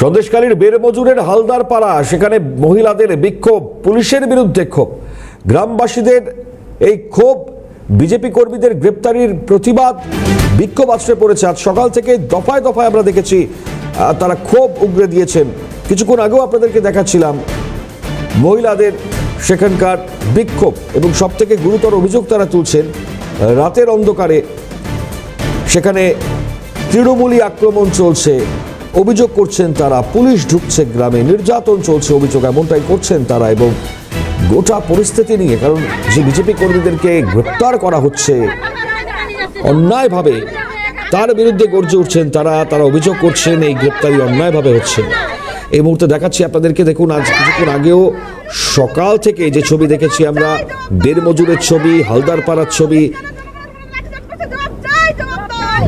সন্দেশকালীর বেরমজুরের হালদার পাড়া, সেখানে মহিলাদের বিক্ষোভ, পুলিশের বিরুদ্ধে ক্ষোভ। গ্রামবাসীদের এই ক্ষোভ, বিজেপি কর্মীদের গ্রেপ্তারির প্রতিবাদ, বিক্ষোভ আশ্রয় পড়েছে। আজ সকাল থেকে দফায় দফায় আমরা দেখেছি তারা ক্ষোভ উগরে দিয়েছেন। কিছুক্ষণ আগেও আপনাদেরকে দেখাচ্ছিলাম মহিলাদের সেখানকার বিক্ষোভ এবং সবথেকে গুরুতর অভিযোগ তারা তুলছেন রাতের অন্ধকারে সেখানে তৃণমূলী আক্রমণ চলছে। অভিযোগ করছেন তারা, পুলিশ ঢুকছে গ্রামে, নির্যাতন চলছে অভিযোগ, এমনটাই করছেন তারা এবং গোটা পরিস্থিতি নিয়ে, কারণ যে বিজেপি কর্মীদেরকে গ্রেপ্তার করা হচ্ছে, অন্যায়ভাবে তার বিরুদ্ধে গর্জে উঠছেন তারা তারা অভিযোগ করছেন এই গ্রেপ্তারি অন্যায়ভাবে হচ্ছে। এই মুহূর্তে দেখাচ্ছি আপনাদেরকে, দেখুন, আজ কিছুক্ষণ আগেও সকাল থেকে যে ছবি দেখেছি আমরা দের মজুরের ছবি হালদার পাড়ার ছবি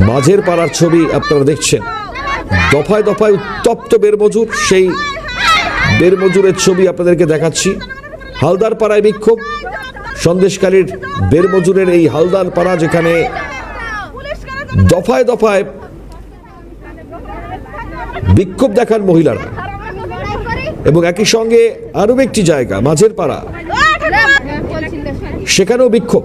মাঝের পাড়ার ছবি আপনারা দেখছেন। দফায় দফায় উত্তপ্ত বেরমজুর, সেই বেরমজুরের ছবি আপনাদেরকে দেখাচ্ছি। হালদার পাড়ায় বিক্ষোভ। সন্দেশকারীর বেরমজুরের এই হালদার পাড়া যেখানে দফায় দফায় বিক্ষোভ দেখান মহিলারা। এবং একই সঙ্গে আরও একটি জায়গা, মাঝের পাড়া। সেখানেও বিক্ষোভ।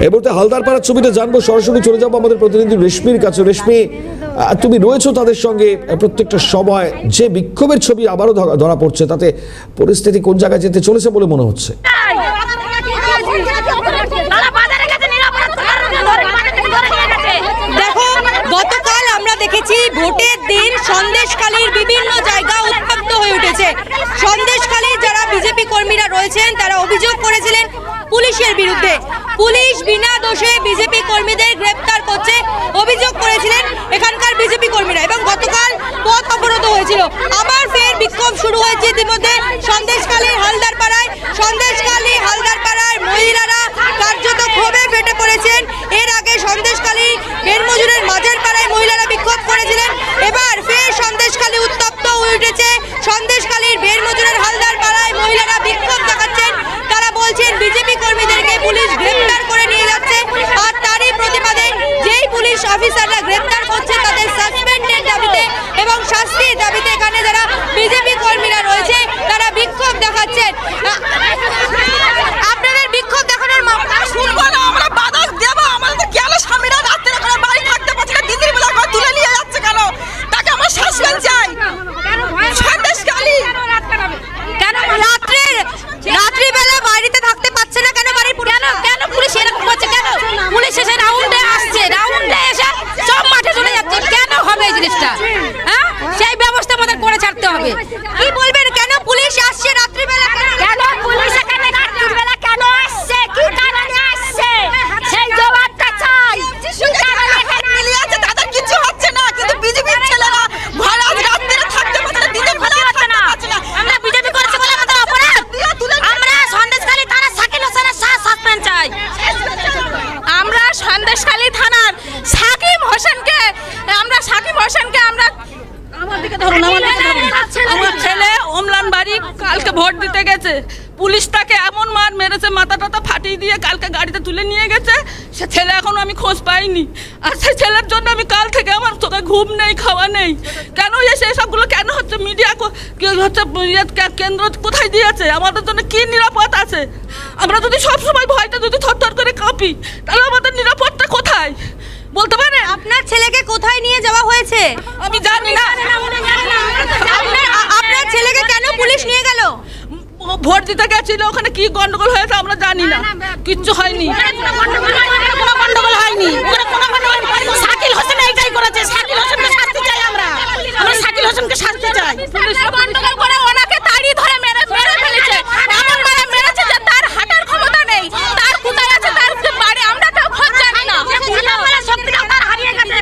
এবারে হালদার পাড়ার ছবিটা জানব, সরাসরি চলে যাব আমাদের প্রতিনিধি রেশমির কাছে। রেশমি তুমি রয়েছো তাদের সঙ্গে প্রত্যেকটা সময়। যে বিক্ষোভের ছবি আবারও ধরা- পড়ছে, তাতে পরিস্থিতি কোন জায়গায় যেতে চলেছে বলে মনে হচ্ছে? গতকাল যারা বিজেপি কর্মীরা রয়েছেন, তারা অভিযোগ করেছিলেন পুলিশের বিরুদ্ধে। পুলিশ বিনা দোষে বিজেপি কর্মীদের গ্রেপ্তার করছে। অভিযোগ করেছিলেন এখানকার বিজেপি কর্মীরা এবং গতকাল পথ অবরোধ হয়েছিল। আবার ফের বিক্ষোভ শুরু হয়েছে। ইতিমধ্যে সন্দেশখালীর অফিসাররা গ্রেপ্তার করছে তাদের সাসপেন্ডের দাবিতে এবং শাস্তির দাবিতে এখানে যারা বিজেপি কর্মীরা রয়েছে তারা বিক্ষোভ দেখাচ্ছেন আপনাদের বিক্ষোভ দেখানোর মামলা শুনব না আমরা বাধা দেবো আমাদের তো গেল স্বামীরা রাত্রে করে বাড়ি থাকতে পারছে না দিদির বেলা করে তুলে নিয়ে যাচ্ছে কেন তাকে আমার শাসন চাই সন্দেশকালী কেন রাত্রে রাত্রিবেলা বাড়িতে থাকতে পারছে না কেন বাড়ির কেন কেন পুলিশ এরকম করছে কেন পুলিশ এসে রাউন্ডে আসছে রাউন্ডে এসে সব মাঠে চলে যাচ্ছে কেন হবে এই জিনিসটা হ্যাঁ সেই ব্যবস্থা আমাদের করে ছাড়তে হবে কি বলবেন? কেন পুলিশ আসছে রাত্রিবেলা কেন? পুলিশ এখানে রাত্রিবেলা কেন আসছে? কি কারণে আসছে? সেই জবাবটা চাই। তাদের কিছু হচ্ছে না। কিন্তু বিজেপির ছেলেরা ঘরে রাত্রে থাকতে পারছে না দিনের বেলা থাকতে পারছে না। আমরা বিজেপি করেছে বলে আমাদের অপরাধ। আমরা সন্দেশখালী থানা সাকিল হোসেনের সাসপেন্ড চাই। আমরা সন্দেশখালী থানার সাকিব হোসেনকে আমরা সাকিব হোসেনকে আমরা আমার দিকে ধরুন আমার দিকে ধরুন। অমলান বাড়ি কালকে ভোট দিতে গেছে। পুলিশ তাকে এমন মার মেরেছে মাথা টাথা ফাটিয়ে দিয়ে কালকে গাড়িতে তুলে নিয়ে গেছে। সে ছেলে এখনও আমি খোঁজ পাইনি। আর সেই ছেলের জন্য আমি কাল থেকে আমার চোখে ঘুম নেই, খাওয়া নেই। কেন এসে সবগুলো কেন হচ্ছে মিডিয়া হচ্ছে ইয়ে কেন্দ্র কোথায় দিয়েছে? আমাদের জন্য কি নিরাপদ আছে? আমরা যদি সব সময় ভয়টা যদি থরথর করে কাঁপি, তাহলে আমাদের নিরাপদটা কোথায়? বলতে পারে আপনার ছেলেকে কোথায় নিয়ে যাওয়া হয়েছে আমি জানি না আপনার আ- আপনার ছেলেকে কেন পুলিশ নিয়ে গেল ও ভোট দিতে গেছিল ওখানে কি গন্ডগোল হয়েছে আমরা জানি না। কিচ্ছু হয়নি কোনো গন্ডগোল হয়নি ওখানে কোনো গন্ডগোল হয়নি। শাকিল হোসেন এইটাই করেছে শাকিল হোসেনকে শাস্তি চাই আমরা আমরা শাকিল হোসেনকে শাস্তি চাই গন্ডগোল করে ওনাকে তাড়ি ধরে মেরে মেরে ফেলেছে এমন মারা মেরেছে যে তার হাঁটার ক্ষমতা নেই তার কোথায় আছে তার যে বাড়ি আমরা কেউ খোঁজ জানি না শক্তিটা তার হারিয়ে গেছে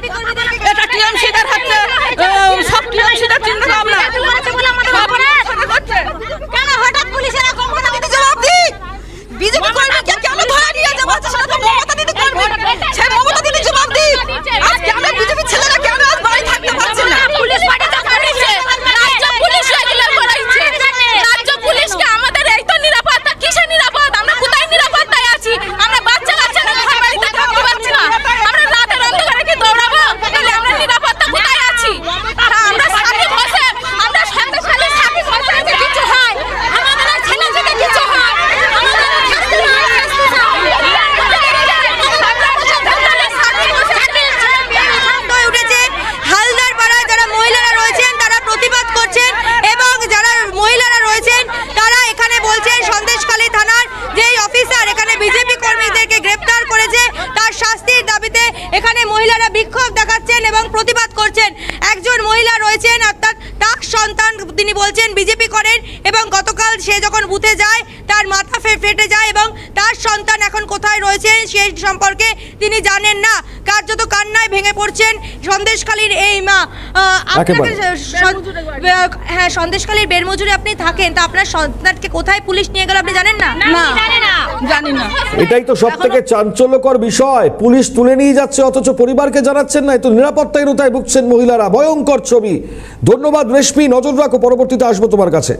এটা টিএমসিদের হচ্ছে আহ, সব টিএমসিদের চিন্তা ভাবনা সব করছে কেন হঠাৎ পুলিশের মমতা দিদি জবাব দিক বিজেপি কর্মীকে কেন ধরে নিয়ে যাব সেটা তো মমতা দিদি করবে সেই মমতা দিদি জবাব দিক দেখাচ্ছেন এবং প্রতিবাদ করছেন একজন মহিলা রয়েছেন আর তার তার সন্তান তিনি বলছেন, বিজেপি করেন এবং গতকাল সে যখন বুথে যায়, তার মাথা ফেটে যায় এবং তার সন্তান এখন কোথায় রয়েছেন সেই সম্পর্কে তিনি জানেন না। সন্দেশখালীর এই মা আপনাকে হ্যাঁ সন্দেশখালীর বেরমজুরে আপনি থাকেন তা আপনার সন্তানকে কোথায় পুলিশ নিয়ে গেল আপনি জানেন না? না জানি না। এটাই তো সব থেকে চাঞ্চল্যকর বিষয়। পুলিশ তুলে নিয়ে যাচ্ছে অথচ পরিবারকে জানাচ্ছেন না তো নিরাপত্তাহীনতায় ভুগছেন মহিলারা। ভয়ঙ্কর ছবি। ধন্যবাদ রেশমি নজর রাখো পরবর্তীতে আসব তোমার কাছে।